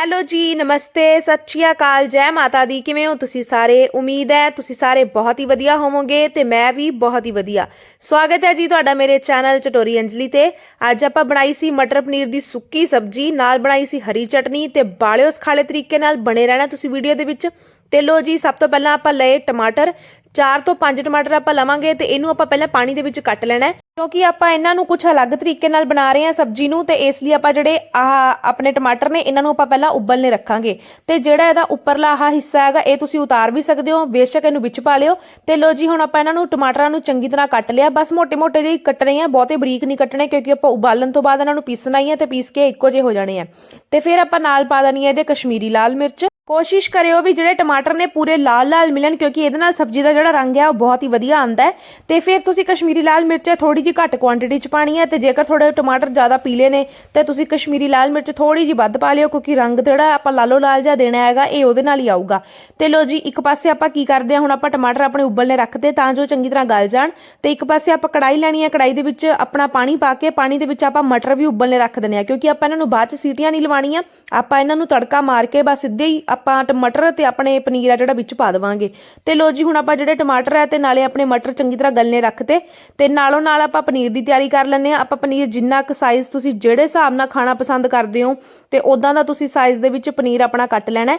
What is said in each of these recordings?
Hello ਜੀ, ਨਮਸਤੇ, ਸਤਿ ਸ਼੍ਰੀ ਅਕਾਲ, ਜੈ ਮਾਤਾ ਦੀ। ਕਿਵੇਂ ਹੋ ਤੁਸੀਂ ਸਾਰੇ? ਉਮੀਦ ਹੈ ਤੁਸੀਂ ਸਾਰੇ ਬਹੁਤ ਹੀ ਵਧੀਆ ਹੋਵੋਗੇ ਤੇ ਮੈਂ ਵੀ ਬਹੁਤ ਹੀ ਵਧੀਆ। ਸਵਾਗਤ ਹੈ ਜੀ ਤੁਹਾਡਾ ਮੇਰੇ ਚੈਨਲ ਚਟੋਰੀ ਅੰਜਲੀ ਤੇ। ਅੱਜ ਆਪਾਂ ਬਣਾਈ ਸੀ ਮਟਰ ਪਨੀਰ ਦੀ ਸੁੱਕੀ ਸਬਜ਼ੀ, ਨਾਲ ਬਣਾਈ ਸੀ ਹਰੀ ਚਟਨੀ ਤੇ ਬਾਲਿਓ ਸਖਾਲੇ ਤਰੀਕੇ ਨਾਲ ਬਣੇ ਰਹਿਣਾ ਤੁਸੀਂ ਵੀਡੀਓ ਦੇ ਵਿੱਚ। ਤੇ ਲੋ ਜੀ, ਸਭ ਤੋਂ ਪਹਿਲਾਂ ਆਪਾਂ ਲਏ ਟਮਾਟਰ। ਚਾਰ ਤੋਂ ਪੰਜ ਟਮਾਟਰ ਆਪਾਂ ਲਵਾਂਗੇ ਤੇ ਇਹਨੂੰ ਆਪਾਂ ਪਹਿਲਾਂ ਪਾਣੀ ਦੇ ਵਿੱਚ ਕੱਟ ਲੈਣਾ ਕਿਉਂਕਿ ਆਪਾਂ ਇਹਨਾਂ ਨੂੰ ਕੁਝ ਅਲੱਗ ਤਰੀਕੇ ਨਾਲ ਬਣਾ ਰਹੇ ਹਾਂ ਸਬਜ਼ੀ ਨੂੰ, ਤੇ ਇਸ ਲਈ ਆਪਾਂ ਜਿਹੜੇ ਆਹ ਆਪਣੇ ਟਮਾਟਰ ਨੇ, ਇਹਨਾਂ ਨੂੰ ਆਪਾਂ ਪਹਿਲਾਂ ਉਬਲਨੇ ਰੱਖਾਂਗੇ। ਤੇ ਜਿਹੜਾ ਇਹਦਾ ਉੱਪਰਲਾ ਆਹ ਹਿੱਸਾ ਹੈਗਾ, ਇਹ ਤੁਸੀਂ ਉਤਾਰ ਵੀ ਸਕਦੇ ਹੋ, ਬੇਸ਼ੱਕ ਇਹਨੂੰ ਵਿੱਚ ਪਾ ਲਿਓ। ਤੇ ਲੋ ਜੀ, ਹੁਣ ਆਪਾਂ ਇਹਨਾਂ ਨੂੰ ਟਮਾਟਰਾਂ ਨੂੰ ਚੰਗੀ ਤਰ੍ਹਾਂ ਕੱਟ ਲਿਆ। ਬਸ ਮੋਟੇ ਮੋਟੇ ਜਿਹੇ ਕੱਟਣੇ ਆ, ਬਹੁਤੇ ਬਰੀਕ ਨਹੀਂ ਕੱਟਣੇ, ਕਿਉਂਕਿ ਆਪਾਂ ਉਬਾਲਣ ਤੋਂ ਬਾਅਦ ਇਹਨਾਂ ਨੂੰ ਪੀਸਣਾ ਹੀ ਹੈ ਤੇ ਪੀਸ ਕੇ ਇੱਕੋ ਜਿਹੇ ਹੋ ਜਾਣੇ ਆ। ਤੇ ਫਿਰ ਆਪਾਂ ਨਾਲ ਪਾ ਦੇਣੀ ਹੈ ਇਹਦੇ ਕਸ਼ਮੀਰੀ ਲਾਲ ਮਿਰਚ। ਕੋਸ਼ਿਸ਼ ਕਰਿਓ ਵੀ ਜਿਹੜੇ ਟਮਾਟਰ ਨੇ ਪੂਰੇ ਲਾਲ-ਲਾਲ ਮਿਲਣ, ਕਿਉਂਕਿ ਇਹਦੇ ਨਾਲ ਸਬਜ਼ੀ ਦਾ ਜਿਹੜਾ ਰੰਗ ਹੈ ਉਹ ਬਹੁਤ ਹੀ ਵਧੀਆ ਆਂਦਾ ਹੈ। ਤੇ ਫਿਰ ਤੁਸੀਂ ਕਸ਼ਮੀਰੀ ਲਾਲ ਮਿਰਚ ਥੋੜੀ ਜਿਹੀ ਘੱਟ ਕੁਆਂਟੀਟੀ ਚ ਪਾਣੀ ਹੈ ਤੇ ਜੇਕਰ ਤੁਹਾਡੇ ਟਮਾਟਰ ਜ਼ਿਆਦਾ ਪੀਲੇ ਨੇ, ਤੇ ਤੁਸੀਂ ਕਸ਼ਮੀਰੀ ਲਾਲ ਮਿਰਚ ਥੋੜੀ ਜਿਹੀ ਵੱਧ ਪਾ ਲਿਓ, ਕਿਉਂਕਿ ਰੰਗ ਜਿਹੜਾ ਆਪਾਂ ਲਾਲੋ ਲਾਲ ਜਿਹਾ ਦੇਣਾ ਹੈਗਾ, ਇਹ ਉਹਦੇ ਨਾਲ ਹੀ ਆਊਗਾ। ਤੇ ਲੋ ਜੀ, ਇੱਕ ਪਾਸੇ ਆਪਾਂ ਕੀ ਕਰਦੇ ਹਾਂ, ਹੁਣ ਆਪਾਂ ਟਮਾਟਰ ਆਪਣੇ ਉਬਲਨੇ ਰੱਖਦੇ ਤਾਂ ਜੋ ਚੰਗੀ ਤਰ੍ਹਾਂ ਗਲ ਜਾਣ। ਤੇ ਇੱਕ ਪਾਸੇ ਆਪਾਂ ਕੜਾਈ ਲੈਣੀ ਹੈ ਕੜਾਈ ਦੇ ਵਿੱਚ ਆਪਣਾ ਪਾਣੀ ਪਾ ਕੇ, ਪਾਣੀ ਦੇ ਵਿੱਚ ਆਪਾਂ ਮਟਰ ਵੀ ਉਬਲਨੇ ਰੱਖ ਦਿੰਦੇ ਆ ਕਿਉਂਕਿ ਆਪਾਂ ਇਹਨਾਂ ਨੂੰ ਬਾਅਦ ਚ ਸੀਟੀਆਂ ਨਹੀਂ ਲਵਾਉਣੀਆਂ। ਆਪਾਂ ਇਹਨਾਂ ਨੂੰ ਤੜਕਾ ਮਾਰ ਕੇ ਬਸ ਸਿੱਧੇ ਹੀ ਆਪਾਂ ਟਮਾਟਰ ਤੇ ਆਪਣੇ ਪਨੀਰ ਆ ਜਿਹੜਾ ਵਿੱਚ ਪਾ ਦੇਵਾਂਗੇ। ਤੇ ਲੋ ਜੀ, ਹੁਣ ਆਪਾਂ ਜਿਹੜੇ ਟਮਾਟਰ ਆ ਤੇ ਨਾਲੇ ਆਪਣੇ ਮਟਰ ਚੰਗੀ ਤਰ੍ਹਾਂ ਗਲਨੇ ਰੱਖਤੇ ਤੇ ਨਾਲੋਂ ਨਾਲ ਆਪਾਂ ਪਨੀਰ ਦੀ ਤਿਆਰੀ ਕਰ ਲੈਂਦੇ ਆ। ਆਪਾਂ ਪਨੀਰ ਜਿੰਨਾ ਕੁ ਸਾਈਜ਼ ਤੁਸੀਂ ਜਿਹੜੇ ਹਿਸਾਬ ਨਾਲ ਖਾਣਾ ਪਸੰਦ ਕਰਦੇ ਹੋ, ਤੇ ਉਦਾਂ ਦਾ ਤੁਸੀਂ ਸਾਈਜ਼ ਦੇ ਵਿੱਚ ਪਨੀਰ ਆਪਣਾ ਕੱਟ ਲੈਣਾ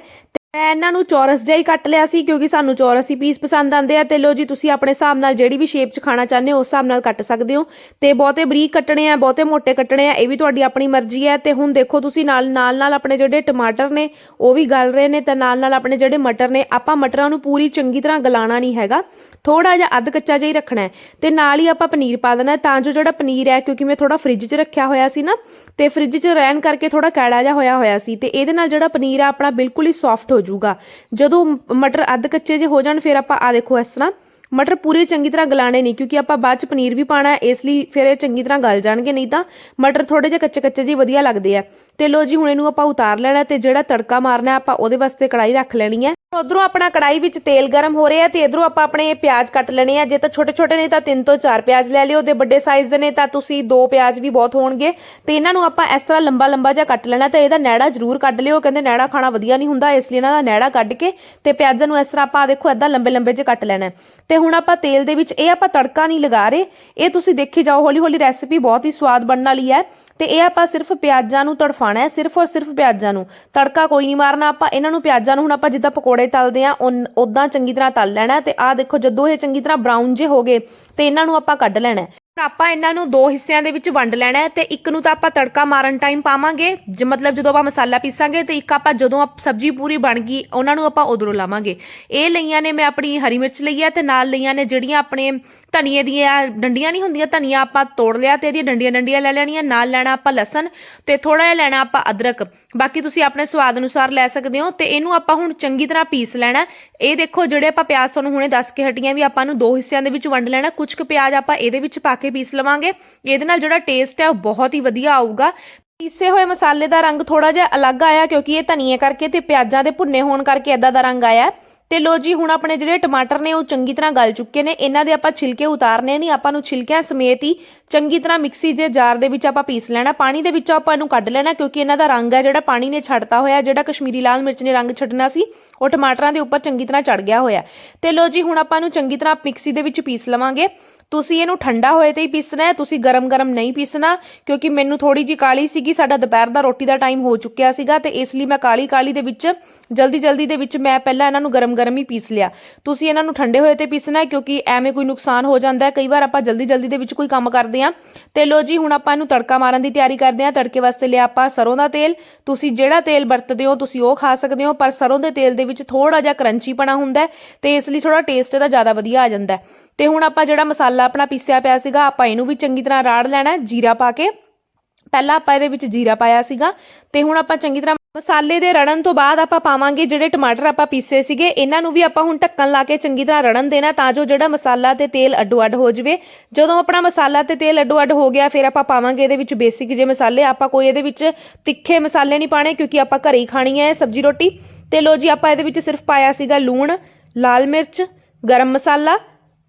ਮੈਂ ਇਹਨਾਂ ਨੂੰ ਚੌਰਸ ਜਿਹਾ ਹੀ ਕੱਟ ਲਿਆ ਸੀ ਕਿਉਂਕਿ ਸਾਨੂੰ ਚੌਰਸ ਹੀ ਪੀਸ ਪਸੰਦ ਆਉਂਦੇ ਆ ਤੇ ਲੋ ਜੀ, ਤੁਸੀਂ ਆਪਣੇ ਹਿਸਾਬ ਨਾਲ ਜਿਹੜੀ ਵੀ ਸ਼ੇਪ 'ਚ ਖਾਣਾ ਚਾਹੁੰਦੇ ਹੋ, ਉਸ ਹਿਸਾਬ ਨਾਲ ਕੱਟ ਸਕਦੇ ਹੋ। ਤੇ ਬਹੁਤੇ ਬਰੀਕ ਕੱਟਣੇ ਆ, ਬਹੁਤੇ ਮੋٹے ਕੱਟਣੇ ਆ, ਇਹ ਵੀ ਤੁਹਾਡੀ ਆਪਣੀ ਮਰਜ਼ੀ ਹੈ। ਤੇ ਹੁਣ ਦੇਖੋ ਤੁਸੀਂ ਨਾਲ ਨਾਲ ਨਾਲ ਆਪਣੇ ਜਿਹੜੇ ਟਮਾਟਰ ਨੇ, ਉਹ ਵੀ ਗਲ ਰਹੇ ਨੇ ਤੇ ਨਾਲ ਨਾਲ ਆਪਣੇ ਜਿਹੜੇ ਮਟਰ ਨੇ, ਆਪਾਂ ਮਟਰਾਂ ਨੂੰ ਪੂਰੀ ਚੰਗੀ ਤਰ੍ਹਾਂ ਗਲਾਣਾ ਨਹੀਂ ਹੈਗਾ। ਥੋੜਾ ਜਿਹਾ ਅੱਧ ਕੱਚਾ ਜਿਹਾ ਹੀ ਰੱਖਣਾ ਹੈ ਤੇ ਨਾਲ ਹੀ ਆਪਾਂ ਪਨੀਰ ਪਾ ਦੇਣਾ ਤਾਂ ਜੋ ਜਿਹੜਾ ਪਨੀਰ ਹੈ, ਕਿਉਂਕਿ ਮੈਂ ਥੋੜਾ ਫ੍ਰਿਜ 'ਚ ਰੱਖਿਆ ਹੋਇਆ ਸੀ ਨਾ, ਤੇ ਫ੍ਰਿਜ 'ਚ ਰਹਿਣ ਕਰਕੇ ਥੋੜਾ ਕੈੜਾ ਜਿਹਾ ਹੋਇਆ ਹੋਇਆ ਸੀ ਤੇ ਇਹਦੇ ਨਾਲ ਜਿਹੜਾ ਪਨੀਰ ਆ, ਆਪਣਾ ਬਿਲਕੁਲ ਹੀ ਸੌਫਟ ਹੋ ਜਾਊਗਾ ਜਦੋਂ ਮਟਰ ਅੱਧ ਕੱਚੇ ਜਿਹੇ ਹੋ ਜਾਣ, ਫਿਰ ਆਪਾਂ ਆ ਦੇਖੋ ਇਸ ਤਰ੍ਹਾਂ। ਮਟਰ ਪੂਰੇ ਚੰਗੀ ਤਰ੍ਹਾਂ ਗਲਾਣੇ ਨਹੀਂ, ਕਿਉਂਕਿ ਆਪਾਂ ਬਾਅਦ ਚ ਪਨੀਰ ਵੀ ਪਾਣਾ ਹੈ, ਇਸ ਲਈ ਫਿਰ ਇਹ ਚੰਗੀ ਤਰ੍ਹਾਂ ਗਲ ਜਾਣਗੇ, ਨਹੀਂ ਤਾਂ ਮਟਰ ਥੋੜੇ ਜਿਹੇ ਕੱਚੇ ਕੱਚੇ ਜਿਹੇ ਵਧੀਆ ਲੱਗਦੇ ਆ। ਤੇ ਲੋ ਜੀ, ਹੁਣ ਇਹਨੂੰ ਆਪਾਂ ਉਤਾਰ ਲੈਣਾ ਤੇ ਜਿਹੜਾ ਤੜਕਾ ਮਾਰਨਾ ਆਪਾਂ ਉਹਦੇ ਵਾਸਤੇ ਕੜਾਈ ਰੱਖ ਲੈਣੀ ਹੈ। ਉਧਰੋਂ ਆਪਣਾ ਕੜਾਈ ਵਿੱਚ ਤੇਲ ਗਰਮ ਹੋ ਰਿਹਾ ਤੇ ਇਧਰੋਂ ਆਪਾਂ ਆਪਣੇ ਪਿਆਜ਼ ਕੱਟ ਲੈਣੇ ਆ। ਜੇ ਤਾਂ ਛੋਟੇ ਛੋਟੇ ਨੇ ਤਾਂ 3 ਤੋਂ 4 ਪਿਆਜ਼ ਲੈ ਲਿਓ। ਤੇ ਵੱਡੇ ਸਾਈਜ਼ ਦੇ ਨੇ ਤਾਂ ਤੁਸੀਂ 2 ਪਿਆਜ਼ ਵੀ ਬਹੁਤ ਹੋਣਗੇ। ਤੇ ਇਹਨਾਂ ਨੂੰ ਆਪਾਂ ਇਸ ਤਰ੍ਹਾਂ ਲੰਬਾ ਲੰਬਾ ਜਿਹਾ ਕੱਟ ਲੈਣਾ ਤੇ ਇਹਦਾ ਨੈੜਾ ਜ਼ਰੂਰ ਕੱਢ ਲਿਓ। ਕਹਿੰਦੇ ਨੈੜਾ ਖਾਣਾ ਵਧੀਆ ਨਹੀਂ ਹੁੰਦਾ, ਇਸ ਲਈ ਇਹਨਾਂ ਦਾ ਨੈੜਾ ਕੱਢ ਕੇ ਤੇ ਪਿਆਜ਼ਾਂ ਨੂੰ ਇਸ ਤਰ੍ਹਾਂ ਆਪਾਂ ਦੇਖੋ ਇਦਾਂ ਲੰਬੇ ਲੰਬੇ ਜਿਹੇ ਕੱਟ ਲੈਣਾ। ਤੇ ਹੁਣ ਆਪਾਂ ਤੇਲ ਦੇ ਵਿੱਚ ਇਹ ਆਪਾਂ ਤੜਕਾ ਨਹੀਂ ਲਗਾ ਰਹੇ। ਇਹ ਤੁਸੀਂ ਦੇਖੀ ਜਾਓ, ਹੌਲੀ ਹੌਲੀ ਰੈਸਿਪੀ ਬਹੁਤ ਹੀ ਸਵਾਦ ਬਣਨ ਵਾਲੀ ਹੈ। ਤੇ ਇਹ ਆਪਾਂ ਸਿਰਫ ਪਿਆਜ਼ਾਂ ਨੂੰ ਤੜਫਾਣਾ ਹੈ, ਸਿਰਫ ਔਰ ਸਿਰਫ ਪਿਆਜ਼ਾਂ ਨੂੰ। ਤੜਕਾ ਕੋਈ ਨਹੀਂ ਮਾਰਨਾ ਆਪਾਂ, ਇਹਨਾਂ ਨੂੰ ਪਿਆਜ਼ਾਂ ਨੂੰ ਹੁਣ ਆਪਾਂ ਜਿੱਦਾਂ ਪਕੌੜੇ ਤਲਦੇ ਆ ਉਦਾਂ ਚੰਗੀ ਤਰ੍ਹਾਂ ਤਲ ਲੈਣਾ ਤੇ ਆਹ ਦੇਖੋ ਜਦੋਂ ਇਹ ਚੰਗੀ ਤਰ੍ਹਾਂ ਬਰਾਊਨ ਜੇ ਹੋ ਗਏ, ਤੇ ਇਹਨਾਂ ਨੂੰ ਆਪਾਂ ਕੱਢ ਲੈਣਾ ਹੁਣ ਆਪਾਂ ਇਹਨਾਂ ਨੂੰ ਦੋ ਹਿੱਸਿਆਂ ਦੇ ਵਿੱਚ ਵੰਡ ਲੈਣਾ ਹੈ ਤੇ ਇੱਕ ਨੂੰ ਤਾਂ ਆਪਾਂ ਤੜਕਾ ਮਾਰਨ ਟਾਈਮ ਪਾਵਾਂਗੇ, ਜ ਮਤਲਬ ਜਦੋਂ ਆਪਾਂ ਮਸਾਲਾ ਪੀਸਾਂਗੇ ਤੇ ਇੱਕ ਆਪਾਂ ਜਦੋਂ ਆਪ ਸਬਜ਼ੀ ਪੂਰੀ ਬਣ ਗਈ, ਉਹਨਾਂ ਨੂੰ ਆਪਾਂ ਉਧਰੋਂ ਲਾਵਾਂਗੇ। ਇਹ ਲਈਆਂ ਨੇ ਮੈਂ ਆਪਣੀ ਹਰੀ ਮਿਰਚ ਲਈ ਹੈ ਤੇ ਨਾਲ ਲਈਆਂ ਨੇ ਜਿਹੜੀਆਂ ਆਪਣੇ ਧਨੀਏ ਦੀਆਂ, ਡੰਡੀਆਂ ਨਹੀਂ ਹੁੰਦੀਆਂ, ਧਨੀਆ ਆਪਾਂ ਤੋੜ ਲਿਆ ਤੇ ਇਹਦੀਆਂ ਡੰਡੀਆਂ ਡੰਡੀਆਂ ਲੈ ਲੈਣੀਆਂ, ਨਾਲ ਲੈਣਾ ਆਪਾਂ ਲਸਣ ਤੇ ਥੋੜਾ ਜਿਹਾ ਲੈਣਾ ਆਪਾਂ ਅਦਰਕ। ਬਾਕੀ ਤੁਸੀਂ ਆਪਣੇ ਸਵਾਦ ਅਨੁਸਾਰ ਲੈ ਸਕਦੇ ਹੋ ਤੇ ਇਹਨੂੰ ਆਪਾਂ ਹੁਣ ਚੰਗੀ ਤਰ੍ਹਾਂ ਪੀਸ ਲੈਣਾ ਇਹ ਦੇਖੋ ਜਿਹੜੇ ਆਪਾਂ ਪਿਆਜ਼ ਤੁਹਾਨੂੰ ਹੁਣੇ ਦੱਸ ਕੇ ਹਟੀਆਂ ਵੀ ਆਪਾਂ ਨੂੰ ਦੋ ਹਿੱਸਿਆਂ ਦੇ ਵਿੱਚ ਵੰਡ ਲੈਣਾ ਕੁਝ ਕੁ ਪਿਆਜ਼ ਆਪਾਂ ਇਹਦੇ ਵਿੱਚ ਪਾ ਕੇ ਪੀਸ ਲਵਾਂਗੇ। ਇਹਦੇ ਨਾਲ ਜਿਹੜਾ ਟੇਸਟ ਹੈ ਉਹ ਬਹੁਤ ਹੀ ਵਧੀਆ ਆਊਗਾ। ਪੀਸੇ ਹੋਏ ਮਸਾਲੇ ਦਾ ਰੰਗ ਥੋੜਾ ਜਿਹਾ ਅਲੱਗ ਆਇਆ ਕਿਉਂਕਿ ਇਹ ਧਨੀਏ ਕਰਕੇ ਤੇ ਪਿਆਜ਼ਾਂ ਦੇ ਭੁੰਨੇ ਹੋਣ ਕਰਕੇ ਇਦਾਂ ਦਾ ਰੰਗ ਆਇਆ। ਤੇ ਲੋ ਜੀ, ਹੁਣ ਆਪਣੇ ਜਿਹੜੇ ਟਮਾਟਰ ਨੇ ਉਹ ਚੰਗੀ ਤਰ੍ਹਾਂ ਗਲ ਚੁੱਕੇ ਨੇ। ਇਹਨਾਂ ਦੇ ਆਪਾਂ ਛਿਲਕੇ ਉਤਾਰਨੇ ਨਹੀਂ, ਆਪਾਂ ਨੂੰ ਛਿਲਕਿਆਂ ਸਮੇਤ ਹੀ ਚੰਗੀ ਤਰ੍ਹਾਂ ਮਿਕਸੀ ਜੇ ਜਾਰ ਦੇ ਵਿੱਚ ਆਪਾਂ ਪੀਸ ਲੈਣਾ। ਪਾਣੀ ਦੇ ਵਿੱਚੋਂ ਆਪਾਂ ਇਹਨੂੰ ਕੱਢ ਲੈਣਾ ਕਿਉਂਕਿ ਇਹਨਾਂ ਦਾ ਰੰਗ ਹੈ ਜਿਹੜਾ ਪਾਣੀ ਨੇ ਛੱਡਤਾ ਹੋਇਆ, ਜਿਹੜਾ ਕਸ਼ਮੀਰੀ ਲਾਲ ਮਿਰਚ ਨੇ ਰੰਗ ਛੱਡਣਾ ਸੀ, ਉਹ ਟਮਾਟਰਾਂ ਦੇ ਉੱਪਰ ਚੰਗੀ ਤਰ੍ਹਾਂ ਚੜ ਗਿਆ ਹੋਇਆ। ਤੇ ਲੋ ਜੀ, ਹੁਣ ਆਪਾਂ ਇਹਨੂੰ ਚੰਗੀ ਤਰ੍ਹਾਂ ਮਿਕਸੀ ਦੇ ਵਿੱਚ ਪੀਸ ਲਵਾਂਗੇ। ਤੁਸੀਂ ਇਹਨੂੰ ਠੰਡਾ ਹੋਏ ਤੇ ਹੀ ਪੀਸਣਾ ਹੈ, ਤੁਸੀਂ ਗਰਮ-ਗਰਮ ਨਹੀਂ ਪੀਸਣਾ, ਕਿਉਂਕਿ ਮੈਨੂੰ ਥੋੜੀ ਜੀ ਕਾਲੀ ਸੀਗੀ, ਸਾਡਾ ਦੁਪਹਿਰ ਦਾ ਰੋਟੀ ਦਾ ਟਾਈਮ ਹੋ ਚੁੱਕਿਆ ਸੀਗਾ ਤੇ ਇਸ ਲਈ ਮੈਂ ਕਾਲੀ-ਕਾਲੀ ਦੇ ਵਿੱਚ, ਜਲਦੀ-ਜਲਦੀ ਦੇ ਵਿੱਚ ਮੈਂ ਪਹਿਲਾਂ ਇਹਨਾਂ ਨੂੰ ਗਰਮ-ਗਰਮ ਹੀ ਪੀਸ ਲਿਆ। ਤੁਸੀਂ ਇਹਨਾਂ ਨੂੰ ਠੰਡੇ ਹੋਏ ਤੇ ਪੀਸਣਾ ਹੈ, ਕਿਉਂਕਿ ਐਵੇਂ ਕੋਈ ਨੁਕਸਾਨ ਹੋ ਜਾਂਦਾ ਹੈ। ਕਈ ਵਾਰ ਆਪਾਂ ਜਲਦੀ-ਜਲਦੀ ਦੇ ਵਿੱਚ ਕੋਈ ਕੰਮ ਕਰਦੇ ਆਂ ਤੇ ਲੋ ਜੀ, ਹੁਣ ਆਪਾਂ ਇਹਨੂੰ ਤੜਕਾ ਮਾਰਨ ਦੀ ਤਿਆਰੀ ਕਰਦੇ ਆਂ ਤੜਕੇ ਵਾਸਤੇ ਲਿਆ ਆਪਾਂ ਸਰੋਂ ਦਾ ਤੇਲ। ਤੁਸੀਂ ਜਿਹੜਾ ਤੇਲ ਵਰਤਦੇ ਹੋ, ਤੁਸੀਂ ਉਹ ਖਾ ਸਕਦੇ ਹੋ, ਪਰ ਸਰੋਂ ਦੇ ਤੇਲ ਦੇ ਵਿੱਚ ਥੋੜਾ ਜਿਹਾ ਕਰੰਚੀਪਣਾ ਹੁੰਦਾ ਹੈ ਤੇ ਇਸ ਲਈ ਥੋੜਾ ਟੇਸਟ ਇਹਦਾ ਜ਼ਿਆਦਾ ਵਧੀਆ ਆ ਜਾਂਦਾ ਤੇ ਹੁਣ ਆਪਾਂ ਜਿਹੜਾ ਮਸਾਲਾ ਆਪਣਾ ਪੀਸਿਆ ਪਿਆ ਸੀਗਾ, ਆਪਾਂ ਇਹਨੂੰ ਵੀ ਚੰਗੀ ਤਰ੍ਹਾਂ ਰਾੜ ਲੈਣਾ, ਜੀਰਾ ਪਾ ਕੇ। ਪਹਿਲਾਂ ਆਪਾਂ ਇਹਦੇ ਵਿੱਚ ਜੀਰਾ ਪਾਇਆ ਸੀਗਾ, ਤੇ ਹੁਣ ਆਪਾਂ ਚੰਗੀ ਤਰ੍ਹਾਂ ਮਸਾਲੇ ਦੇ ਰੜਨ ਤੋਂ ਬਾਅਦ ਆਪਾਂ ਪਾਵਾਂਗੇ ਜਿਹੜੇ ਟਮਾਟਰ ਆਪਾਂ ਪੀਸੇ ਸੀਗੇ, ਇਹਨਾਂ ਨੂੰ ਵੀ ਆਪਾਂ ਹੁਣ ਢੱਕਣ ਲਾ ਕੇ ਚੰਗੀ ਤਰ੍ਹਾਂ ਰੜਨ ਦੇਣਾ, ਤਾਂ ਜੋ ਜਿਹੜਾ ਮਸਾਲਾ ਤੇ ਤੇਲ ਅੱਡੋ ਅੱਡ ਹੋ ਜਵੇ। ਜਦੋਂ ਆਪਣਾ ਮਸਾਲਾ ਤੇ ਤੇਲ ਅੱਡੋ ਅੱਡ ਹੋ ਗਿਆ, ਫਿਰ ਆਪਾਂ ਪਾਵਾਂਗੇ ਇਹਦੇ ਵਿੱਚ ਬੇਸਿਕ ਜੇ ਮਸਾਲੇ। ਆਪਾਂ ਕੋਈ ਇਹਦੇ ਵਿੱਚ ਤਿੱਖੇ ਮਸਾਲੇ ਨਹੀਂ ਪਾਣੇ ਕਿਉਂਕਿ ਆਪਾਂ ਘਰੇ ਹੀ ਖਾਣੀ ਹੈ ਸਬਜ਼ੀ ਰੋਟੀ। ਤੇ ਲੋ ਜੀ, ਆਪਾਂ ਇਹਦੇ ਵਿੱਚ ਸਿਰਫ ਪਾਇਆ ਸੀਗਾ ਲੂਣ, ਲਾਲ ਮਿਰਚ, ਗਰਮ ਮਸਾਲਾ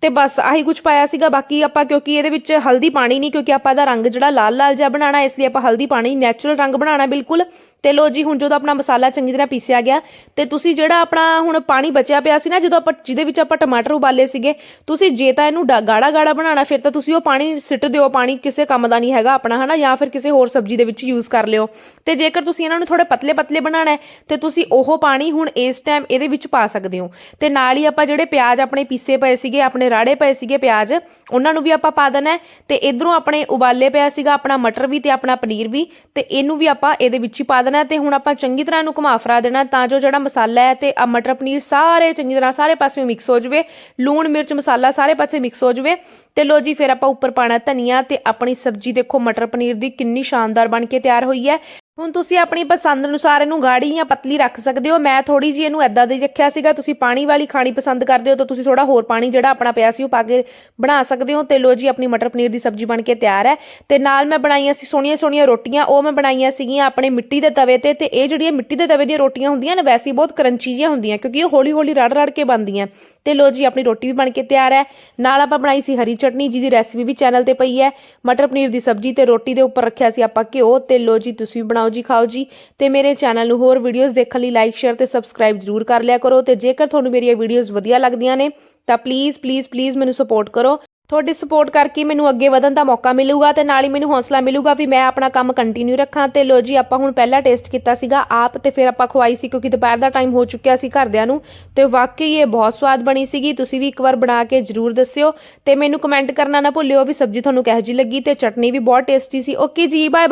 ਤੇ ਬਸ ਆਹੀ ਕੁਝ ਪਾਇਆ ਸੀਗਾ। ਬਾਕੀ ਆਪਾਂ ਕਿਉਂਕਿ ਇਹਦੇ ਵਿੱਚ ਹਲਦੀ ਪਾਣੀ ਨਹੀਂ, ਕਿਉਂਕਿ ਆਪਾਂ ਇਹਦਾ ਰੰਗ ਜਿਹੜਾ ਲਾਲ ਲਾਲ ਜਿਹਾ ਬਣਾਉਣਾ, ਇਸ ਲਈ ਆਪਾਂ ਹਲਦੀ ਪਾਣੀ ਨੈਚੁਰਲ ਰੰਗ ਬਣਾਉਣਾ ਬਿਲਕੁਲ। ਤੇ ਲੋ ਜੀ, ਹੁਣ ਜਦੋਂ ਆਪਣਾ ਮਸਾਲਾ ਚੰਗੀ ਤਰ੍ਹਾਂ ਪੀਸਿਆ ਗਿਆ, ਤੇ ਤੁਸੀਂ ਜਿਹੜਾ ਆਪਣਾ ਹੁਣ ਪਾਣੀ ਬਚਿਆ ਪਿਆ ਸੀ ਨਾ, ਜਦੋਂ ਆਪਾਂ ਜਿਹਦੇ ਵਿੱਚ ਆਪਾਂ ਟਮਾਟਰ ਉਬਾਲੇ ਸੀਗੇ, ਤੁਸੀਂ ਜੇ ਤਾਂ ਇਹਨੂੰ ਡਾ- ਗਾੜਾ ਗਾੜਾ ਬਣਾਉਣਾ, ਫਿਰ ਤਾਂ ਤੁਸੀਂ ਉਹ ਪਾਣੀ ਸਿੱਟ ਦਿਓ, ਪਾਣੀ ਕਿਸੇ ਕੰਮ ਦਾ ਨਹੀਂ ਹੈਗਾ ਆਪਣਾ, ਹਨਾ, ਜਾਂ ਫਿਰ ਕਿਸੇ ਹੋਰ ਸਬਜ਼ੀ ਦੇ ਵਿੱਚ ਯੂਜ਼ ਕਰ ਲਿਓ। ਤੇ ਜੇਕਰ ਤੁਸੀਂ ਇਹਨਾਂ ਨੂੰ ਥੋੜੇ ਪਤਲੇ ਪਤਲੇ ਬਣਾਉਣਾ ਹੈ, ਤੇ ਤੁਸੀਂ ਉਹ ਪਾਣੀ ਹੁਣ ਇਸ ਟਾਈਮ ਇਹਦੇ ਵਿੱਚ ਪਾ ਸਕਦੇ ਹੋ। ਤੇ ਨਾਲ ਹੀ ਆਪਾਂ ਜਿਹੜੇ ਪਿਆਜ਼ ਆਪਣੇ ਪੀਸੇ ਪਏ ਸੀਗੇ, ਆਪਣੇ ਰਾੜੇ ਪਏ ਸੀਗੇ ਪਿਆਜ਼, ਉਹਨਾਂ ਨੂੰ ਵੀ ਆਪਾਂ ਪਾ ਦੇਣਾ ਹੈ। ਤੇ ਇਧਰੋਂ ਆਪਣੇ ਉਬਾਲੇ ਪਿਆ ਸੀਗਾ ਆਪਣਾ ਮਟਰ ਵੀ ਤੇ ਆਪਣਾ ਪਨੀਰ ਵੀ, ਤੇ ਇਹਨੂੰ ਵੀ ਆਪਾਂ ਇਹਦੇ ਵਿੱਚ ਹੀ ਪਾ ਦੇਣਾ ਤੇ ਹੁਣ ਆਪਾਂ ਚੰਗੀ ਤਰ੍ਹਾਂ ਇਹਨੂੰ ਘੁਮਾ ਫਰਾ ਦੇਣਾ ਤਾਂ ਜੋ ਜਿਹੜਾ ਮਸਾਲਾ ਹੈ ਤੇ ਆ ਮਟਰ ਪਨੀਰ ਸਾਰੇ ਚੰਗੀ ਤਰ੍ਹਾਂ ਸਾਰੇ ਪਾਸਿਓਂ ਮਿਕਸ ਹੋ ਜਾਵੇ, ਲੂਣ, ਮਿਰਚ, ਮਸਾਲਾ ਸਾਰੇ ਪਾਸੇ ਮਿਕਸ ਹੋ ਜਾਵੇ ਤੇ ਲੋ ਜੀ, ਫਿਰ ਆਪਾਂ ਉੱਪਰ ਪਾਣਾ ਧਨੀਆ ਤੇ ਆਪਣੀ ਸਬਜ਼ੀ ਦੇਖੋ ਮਟਰ ਪਨੀਰ ਦੀ ਕਿੰਨੀ ਸ਼ਾਨਦਾਰ ਬਣ ਕੇ ਤਿਆਰ ਹੋਈ ਹੈ। ਹੁਣ ਤੁਸੀਂ ਆਪਣੀ ਪਸੰਦ ਅਨੁਸਾਰ ਇਹਨੂੰ ਗਾੜੀ ਜਾਂ ਪਤਲੀ ਰੱਖ ਸਕਦੇ ਹੋ। ਮੈਂ ਥੋੜੀ ਜੀ ਇਹਨੂੰ ਐਦਾਂ ਦੇ ਰੱਖਿਆ ਸੀਗਾ। ਤੁਸੀਂ ਪਾਣੀ ਵਾਲੀ ਖਾਣੀ ਪਸੰਦ ਕਰਦੇ ਹੋ ਤਾਂ ਤੁਸੀਂ ਥੋੜਾ ਹੋਰ ਪਾਣੀ ਜਿਹੜਾ ਆਪਣਾ ਪਿਆ ਸੀ ਉਹ ਪਾ ਕੇ ਬਣਾ ਸਕਦੇ ਹੋ ਤੇ ਲੋ ਜੀ, ਆਪਣੀ ਮਟਰ ਪਨੀਰ ਦੀ ਸਬਜ਼ੀ ਬਣ ਕੇ ਤਿਆਰ ਹੈ। ਤੇ ਨਾਲ ਮੈਂ ਬਣਾਈਆਂ ਸੀ ਸੋਹਣੀਆਂ ਸੋਹਣੀਆਂ ਰੋਟੀਆਂ। ਉਹ ਮੈਂ ਬਣਾਈਆਂ ਸੀਗੀਆਂ ਆਪਣੇ ਮਿੱਟੀ ਦੇ ਤਵੇ ਤੇ ਤੇ ਇਹ ਜਿਹੜੀਆਂ ਮਿੱਟੀ ਦੇ ਤਵੇ ਦੀਆਂ ਰੋਟੀਆਂ ਹੁੰਦੀਆਂ ਨੇ, ਵੈਸੇ ਬਹੁਤ ਕਰੰਚੀ ਜਿਹੀਆਂ ਹੁੰਦੀਆਂ ਕਿਉਂਕਿ ਇਹ ਹੌਲੀ ਹੌਲੀ ਰੜ ਰੜ ਕੇ ਬਣਦੀਆਂ। ਤੇ ਲੋ ਜੀ, ਆਪਣੀ ਰੋਟੀ ਵੀ ਬਣ ਕੇ ਤਿਆਰ ਹੈ। ਨਾਲ ਆਪਾਂ ਬਣਾਈ ਸੀ ਹਰੀ ਚਟਨੀ, ਜਿਹਦੀ ਰੈਸਿਪੀ ਵੀ ਚੈਨਲ ਤੇ ਪਈ ਹੈ। ਮਟਰ ਪਨੀਰ ਦੀ ਸਬਜ਼ੀ ਤੇ ਰੋਟੀ ਦੇ ਉੱਪਰ ਰੱਖਿਆ ਸੀ ਆਪਾਂ ਘਿਓ। ਤੇ ਲੋ ਜੀ, ਤੁਸੀਂ ਵੀ ਬਣਾਓ ਜੀ, ਖਾਓ ਜੀ। ਤੇ ਮੇਰੇ ਚੈਨਲ ਨੂੰ ਹੋਰ ਵੀਡੀਓਜ਼ ਦੇਖਣ ਲਈ ਲਾਈਕ ਸ਼ੇਅਰ ਤੇ ਸਬਸਕ੍ਰਾਈਬ ਜ਼ਰੂਰ ਕਰ ਲਿਆ ਕਰੋ। ਤੇ ਜੇਕਰ ਤੁਹਾਨੂੰ ਮੇਰੀਆਂ ਵੀਡੀਓਜ਼ ਵਧੀਆ ਲੱਗਦੀਆਂ ਨੇ, ਤਾਂ ਪਲੀਜ਼ ਪਲੀਜ਼ ਪਲੀਜ਼ ਮੈਨੂੰ ਸਪੋਰਟ ਕਰੋ। ਤੁਹਾਡੀ ਸਪੋਰਟ ਕਰਕੇ ਮੈਨੂੰ ਅੱਗੇ ਵਧਣ ਦਾ ਮੌਕਾ ਮਿਲੂਗਾ ਤੇ ਨਾਲ ਹੀ ਮੈਨੂੰ ਹੌਸਲਾ ਮਿਲੂਗਾ ਵੀ ਮੈਂ ਆਪਣਾ ਕੰਮ ਕੰਟੀਨਿਊ ਰੱਖਾਂ। ਤੇ ਲੋ ਜੀ, ਆਪਾਂ ਹੁਣ ਪਹਿਲਾ ਟੇਸਟ ਕੀਤਾ ਸੀਗਾ ਆਪ ਤੇ ਫਿਰ ਆਪਾਂ ਖਵਾਈ ਸੀ ਕਿਉਂਕਿ ਦੁਪਹਿਰ ਦਾ ਟਾਈਮ ਹੋ ਚੁੱਕਿਆ ਸੀ ਘਰਦਿਆਂ ਨੂੰ। ਤੇ ਵਾਕਈ ਇਹ ਬਹੁਤ ਸਵਾਦ ਬਣੀ ਸੀਗੀ। ਤੁਸੀਂ ਵੀ ਇੱਕ ਵਾਰ ਬਣਾ ਕੇ ਜਰੂਰ ਦੱਸਿਓ। ਤੇ ਮੈਨੂੰ ਕਮੈਂਟ ਕਰਨਾ ਨਾ ਭੁੱਲਿਓ ਵੀ ਸਬਜ਼ੀ ਤੁਹਾਨੂੰ ਕਿਹੋ ਜਿਹੀ ਲੱਗੀ ਤੇ ਚਟਨੀ ਵੀ ਬਹੁਤ ਟੇਸਟੀ ਸੀ। ਓਕੇ ਜੀ ਬਾਏ ਬਾਏ